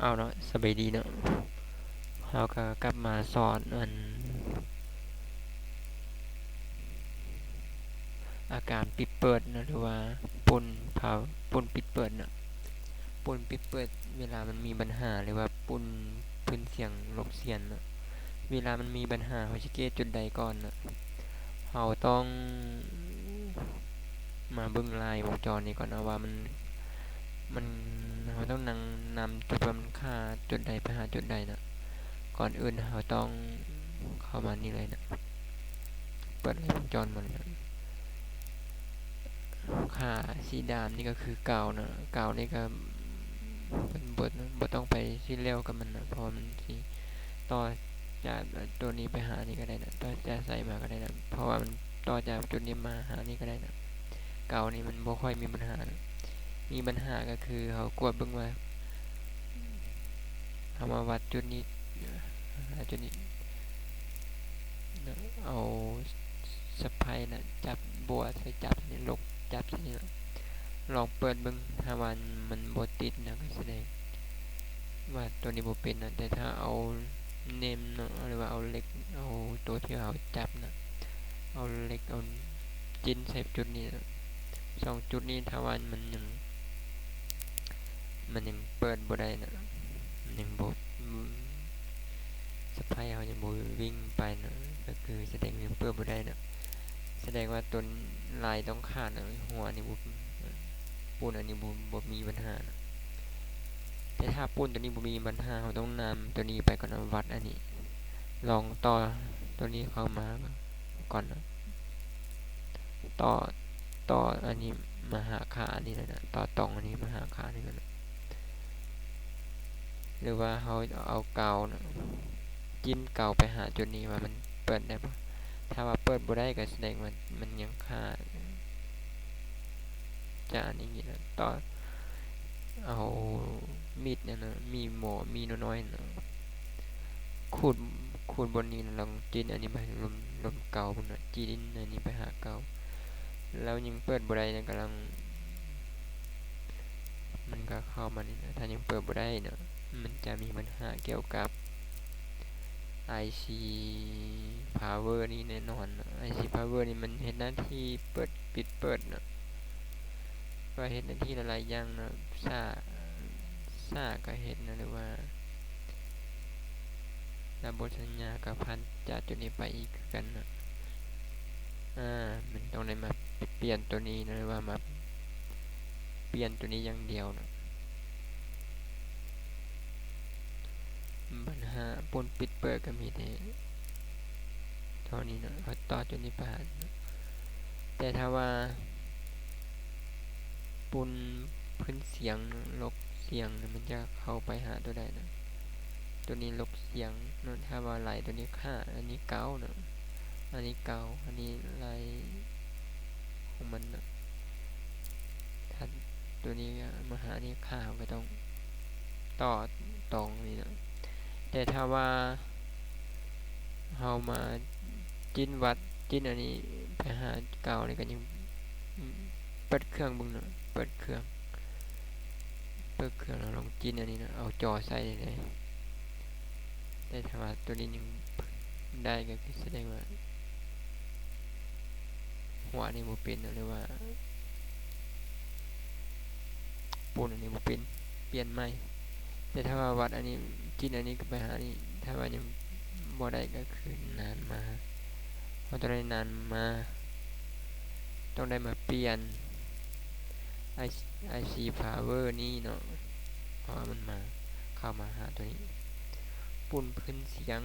เอาเนาะสบายดีเนาะเราก็กลับมาสอนอัน อาการปิดเปิดนะหรือว่าปุ่นเผาปุ่นปิดเปิดเนาะปุ่นปิดเปิด เวลามันมีปัญหาหรือว่าปุ่นพื้นเสียงลบเสียงเนาะเวลามันมีปัญหาเขาจะเกตจุดใดก่อนเนาะเราต้องมาเบิ่งลายวงจรนี้ก่อนนะว่ามันมัน เราต้องนั่งนำจุดว่ามันค่าจุดใดไปหาจุดใดนะก่อนอื่นเราต้องเข้ามานี่เลยนะเปิดวงจรมดเลยค่าสีดำนี่ก็คือเก่านะเก่านี่ก็เป็นบทบทต้องไปที่เร็วกับมันนะพราะมันสีต่อจากตัวนี้ไปหานี่ก็ได้นะต่อจากใส่มาก็ได้นะเพราะว่ามันต่อจากจุดนี้มาหานี่ก็ได้นะเก่านี่มันบ่ค่อยมีปัญหานะ มีปัญหาก็คือเขากวดเบิ่งว่าเอามาวัดจุดนี้จุดนี้ เอาสะพายนะจับบัวใส่จับนี่ลกจับนี่ลองเปิดเบิ่งถ้าวันมันบ่ติดนะก็แสดงว่าตัวนี้บ่เป็นนะแต่ถ้าเอาเนมเนาะหรือว่าเอาเล็กเอาตัวที่เราจับนะเอาเล็กเอาจินใส่จุดนี้สองจุดนี้ถ้าวันมันยัง มันยังเปิดบ่ได้นะมันยังบ่สะพายเอายังบ่วิ่งไปนะก็คือแสดงยังเปิดบ่ได้นะแสดงว่าต้นลายต้องขาดนะหัวนี่บ่ปูนอันนี้บ่บ่มีปัญหานะแต่ถ้าปูนตัวนี้บ่มีปัญหาเราต้องนำตัวนี้ไปก่อนวัดอันนี้ ลองต่อตัวนี้เข้ามาก่อนนะต่อต่ออันนี้มาหาค่าอันนี้เลยนะต่อตรงอันนี้มาหาค่านี่กันนะ หรือว่าเขาเอาเกาจิ้นเกาไปหาจุดนี้ว่ามันเปิดได้ปะถ้าว่าเปิดบ่ได้ก็แสดงว่ามันยังค่าจะอันนี้นะต่อเอามีดเนี่ยนะมีหมอมีน้อยๆนะขูดขูดบนนี้นะลองจิ้นอันนี้ไปลมลมเก่าบนนะจิ้นอันนี้ไปหาเก่าแล้วยังเปิดบ่ได้นะกำลัง มันก็เข้ามานี่นะถ้ายังเปิดบ่ได้เนาะ มันจะมีปัญหาเกี่ยวกับ IC power นี่แน่นอน IC power นี่มันเห็นหน้าที่เปิดปิดเปิดนะก็เห็นหน้าที่หลายๆอย่างนะซ่าซ่าก็เห็นนะหรือว่าระบบสัญญากับพันจากจุดนี้ไปอีกกันนะอ่า มันต้องได้มาเปลี่ยนตัวนี้นะหรือว่ามาเปลี่ยนตัวนี้อย่างเดียวนะ ปนปิดเปิดก็มีแต่เท่านี้นะเขาต่อจนนี้ผ่านแต่ถ้าว่าปุนพื้นเสียงลบเสียงมันจะเข้าไปหาตัวใดนะตัวนี้ลบเสียงนะถ้าว่าไหลตัวนี้ค่าอันนี้เก้านะอันนี้เก้าอันนี้ไหลของมันนะถ้าตัวนี้มาหานี่ค่าก็ต้องต่อตรงนี้นะ แต่ถ้าว่าเฮามาจิ้นวัดจิ้นอันนี้ไปหาเก่านี่ก็ยังเปิดเครื่องบึงนะเปิดเครื่องเปิดเครื่องเราลองจิ้นอันนี้นะเอาจอใส่เลยแต่ถ้าว่าตัวนี้ยังได้ก็คือแสดงว่าหัวนี่บ่เป็นหรือว่าปูนอันนี้บ่เป็นเปลี่ยนใหม่ แต่ถ้าว่าวัดอันนี้กินอันนี้ก็ไปหานี่ถ้าว่ายังบ่ได้ก็คือนานมาพอตองได้นานมา ต้องได้มาเปลี่ยน IC power นี่เนาะเพราะมันมาเข้ามาหาตัวนี้ ปุ่นพื้นเสียง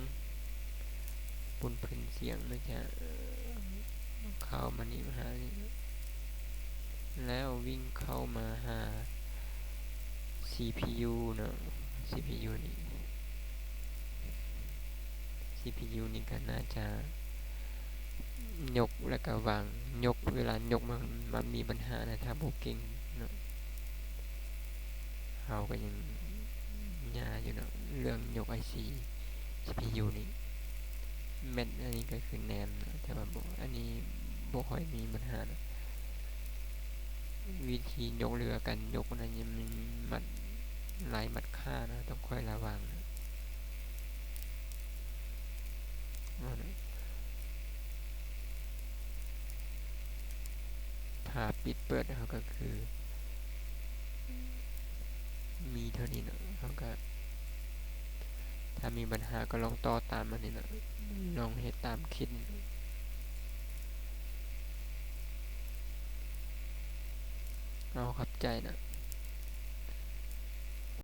ปุ่นพื้นเสียงมันจะเข้ามานี่มาหานี่แล้ววิ่งเข้ามาหา CPU เนาะ CPU นี่ CPU นี่ก็น่าจะยกแล้วก็วางยกเวลายกมันมันมีปัญหานะถ้าโบเก่งเนาะเราก็ยังยาอยู่เนาะเรื่องยก IC CPU นี่เม็ดอันนี้ก็คือแนมนะแต่ว่าอันนี้บ่ค่อยมีปัญหานะวิธียกเรือกันยกนั้นยังมันมัด ไหลมัดค่านะ ต้องค่อยระวังนะเอาปิดเปิดเขาก็คือ มีเท่านี้นะเขาก็ ถ้ามีปัญหาก็ลองต่อตามมันนี่นะลองเหตุตามคิดเอาครับใจนะ